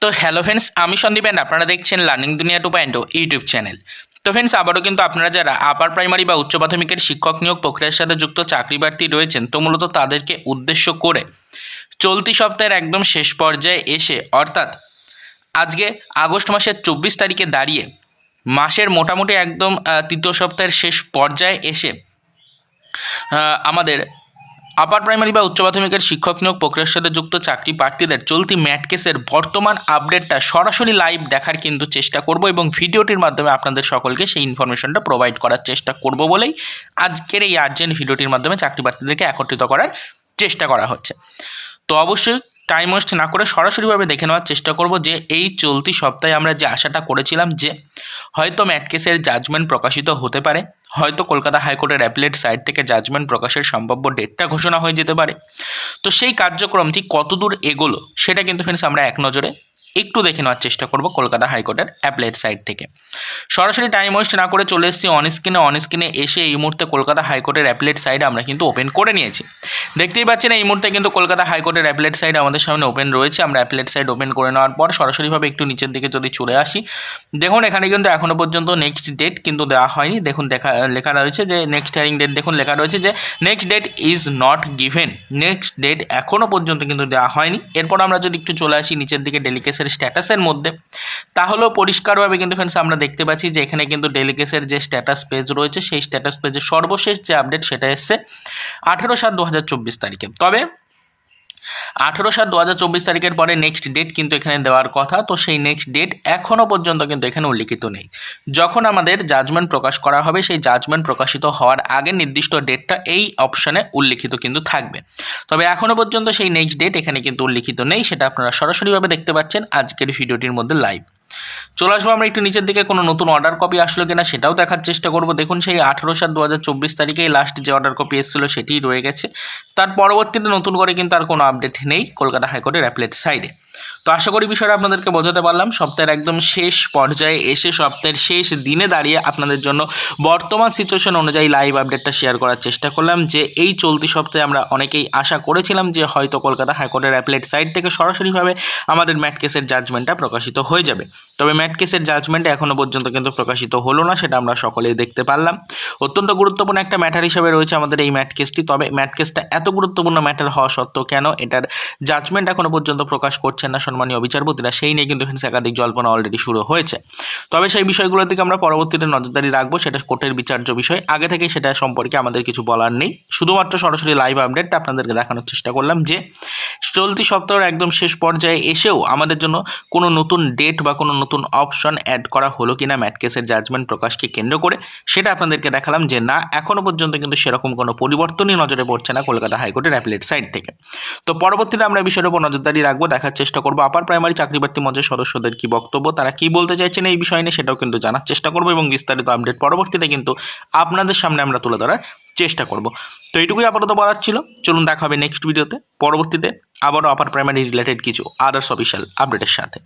তো hello friends আমি Sandeep and আপনারা দেখছেন learning Duniya two point YouTube channel তো ফ্রেন্ডস আবারও কিন্তু আপনারা যারা আপার প্রাইমারি বা উচ্চ প্রাথমিকের শিক্ষক নিয়োগ প্রক্রিয়ার সাথে যুক্ত চাকরি প্রার্থী রয়েছেন, তো মূলত তাদেরকে উদ্দেশ্য করে চলতি সপ্তাহের একদম শেষ পর্যায়ে এসে, অর্থাৎ আজকে আগস্ট মাসের চব্বিশ তারিখে দাঁড়িয়ে মাসের মোটামুটি একদম তৃতীয় সপ্তাহের শেষ পর্যায়ে এসে আমাদের আপার প্রাইমারি বা উচ্চ প্রাথমিকের শিক্ষক নিয়োগ প্রক্রিয়ার সাথে যুক্ত চাকরি প্রার্থীদের চলতি ম্যাট কেসের বর্তমান আপডেটটা সরাসরি লাইভ দেখার কিন্তু চেষ্টা করব এবং ভিডিওটির মাধ্যমে আপনাদের সকলকে সেই ইনফরমেশনটা প্রোভাইড করার চেষ্টা করব বলেই আজকের এই আর্জেন্ট ভিডিওটির মাধ্যমে চাকরি প্রার্থীদেরকে একত্রিত করার চেষ্টা করা হচ্ছে। তো অবশ্যই টাইম ওয়েস্ট না করে সরাসরিভাবে দেখে নেওয়ার চেষ্টা করব যে এই চলতি সপ্তাহে আমরা যে আশাটা করেছিলাম যে হয়তো ম্যাটকেসের জাজমেন্ট প্রকাশিত হতে পারে, হয়তো কলকাতা হাইকোর্টের অ্যাপলেট সাইট থেকে জাজমেন্ট প্রকাশের সম্ভাব্য ডেটটা ঘোষণা হয়ে যেতে পারে। তো সেই কার্যক্রম ঠিক কতদূর এগোলো সেটা কিন্তু ফ্রেন্ডস আমরা এক নজরে একটু দেখে নেওয়ার চেষ্টা করব কলকাতা হাইকোর্টের অ্যাপলেট সাইট থেকে। সরাসরি টাইম ওয়েস্ট না করে চলে এসেছি অন স্ক্রিনে অন স্ক্রিনে এসে এই মুহূর্তে কলকাতা হাইকোর্টের অ্যাপলেট সাইট আমরা কিন্তু ওপেন করে নিয়েছি। দেখতেই পাচ্ছেন এই মুহূর্তে কিন্তু কলকাতা হাইকোর্টের অ্যাপলেট সাইট আমাদের সামনে ওপেন রয়েছে। আমরা অ্যাপলেট সাইট ওপেন করে নেওয়ার পর সরাসরিভাবে একটু নিচের দিকে যদি চলে আসি, দেখুন এখানে কিন্তু এখনও পর্যন্ত নেক্সট ডেট কিন্তু দেওয়া হয়নি। দেখুন দেখা, লেখা রয়েছে যে নেক্সট হিয়ারিং ডেট দেখুন লেখা রয়েছে যে next date is not given next date এখনও পর্যন্ত কিন্তু দেওয়া হয়নি। এরপর আমরা যদি একটু চলে আসি নিচের দিকে ডেলিকেসের স্ট্যাটাসের মধ্যে। তাহলেও পরিষ্কারভাবে কিন্তু ফ্রেন্ডস আমরা দেখতে পাচ্ছি যে এখানে কিন্তু ডেলিকেসের যে স্ট্যাটাস পেজ রয়েছে, সেই স্ট্যাটাস পেজের সর্বশেষ যে আপডেট সেটা এসছে আঠেরো সাত দু তারিখে। তবে আঠেরো সাত দু তারিখের পরে নেক্সট ডেট কিন্তু এখানে দেওয়ার কথা, তো সেই নেক্সট ডেট এখনও পর্যন্ত কিন্তু এখানে উল্লিখিত নেই। যখন আমাদের জাজমেন্ট প্রকাশ করা হবে, সেই জাজমেন্ট প্রকাশিত হওয়ার আগে নির্দিষ্ট ডেটটা এই অপশানে উল্লিখিত কিন্তু থাকবে। তবে এখনও পর্যন্ত সেই নেক্সট ডেট এখানে কিন্তু উল্লিখিত নেই, সেটা আপনারা সরাসরিভাবে দেখতে পাচ্ছেন আজকের ভিডিওটির মধ্যে লাইভ চলে আসব আমরা একটু নিচের দিকে, কোনো নতুন অর্ডার কপি আসলো কিনা সেটাও দেখার চেষ্টা করব। দেখুন, সেই আঠেরো সাত দু হাজার চব্বিশ তারিখেই লাস্ট যে অর্ডার কপি এসেছিল সেটিই রয়ে গেছে। তার পরবর্তীতে নতুন করে কিন্তু আর কোনো আপডেট নেই, কলকাতা হাইকোর্টের অ্যাপলেট সাইডে তো আশা করি বিষয়টা আপনাদেরকে বোঝাতে পারলাম। সপ্তাহের একদম শেষ পর্যায়ে এসে সপ্তাহের শেষ দিনে দাঁড়িয়ে আপনাদের জন্য বর্তমান সিচুয়েশন অনুযায়ী লাইভ আপডেটটা শেয়ার করার চেষ্টা করলাম যে এই চলতি সপ্তাহে আমরা অনেকেই আশা করেছিলাম যে হয়তো কলকাতা হাইকোর্টের অ্যাপলেট সাইট থেকে সরাসরিভাবে আমাদের ম্যাট কেসের জাজমেন্টটা প্রকাশিত হয়ে যাবে। তবে ম্যাট কেসের জাজমেন্ট এখনও পর্যন্ত কিন্তু প্রকাশিত হলো না, সেটা আমরা সকলেই দেখতে পারলাম। অত্যন্ত গুরুত্বপূর্ণ একটা ম্যাটার হিসেবে রয়েছে আমাদের এই ম্যাট কেসটি তবে ম্যাট কেসটা এত গুরুত্বপূর্ণ ম্যাটার হওয়া সত্ত্বেও কেন এটার জাজমেন্ট এখনও পর্যন্ত প্রকাশ করছেন না সম্মানীয় বিচারপতিরা, সেই নিয়ে কিন্তু এখানে একাধিক জল্পনা অলরেডি শুরু হয়েছে। তবে সেই বিষয়গুলোর দিকে আমরা পরবর্তীতে নজরদারি রাখব, সেটা কোর্টের বিচার্য বিষয়। আগে থেকে সেটা সম্পর্কে আমাদের কিছু বলার নেই। শুধুমাত্র সরাসরি লাইভ আপডেটটা আপনাদেরকে দেখানোর চেষ্টা করলাম যে, চলতি সপ্তাহের একদম শেষ পর্যায়ে এসেও আমাদের জন্য কোনো নতুন ডেট বা কোনো নতুন অপশন অ্যাড করা হলো কিনা ম্যাট কেসের জাজমেন্ট প্রকাশকে কেন্দ্র করে, সেটা আপনাদেরকে দেখালাম যে না এখনও পর্যন্ত কিন্তু সেরকম কোনো পরিবর্তনই নজরে পড়ছে না কলকাতা হাইকোর্টের অ্যাপিলেট সাইড থেকে। তো পরবর্তীতে আমরা বিষয়ের উপর নজরদারি রাখব, দেখার চেষ্টা করব। আপার প্রাইমারি চাকরি প্রার্থী মঞ্চের সদস্যদের কি বক্তব্য, তারা কি বলতে চাইছেন এই বিষয় নিয়ে সেটাও কিন্তু জানার চেষ্টা করব এবং বিস্তারিত আপডেট পরবর্তীতে কিন্তু আপনাদের সামনে আমরা তুলে ধরার চেষ্টা করব। তো এইটুকুই আপাতত বলার ছিল। চলুন দেখা হবে নেক্সট ভিডিওতে পরবর্তীতে আবারও আপার প্রাইমারি রিলেটেড কিছু আদার্স অফিসিয়াল আপডেটের সাথে।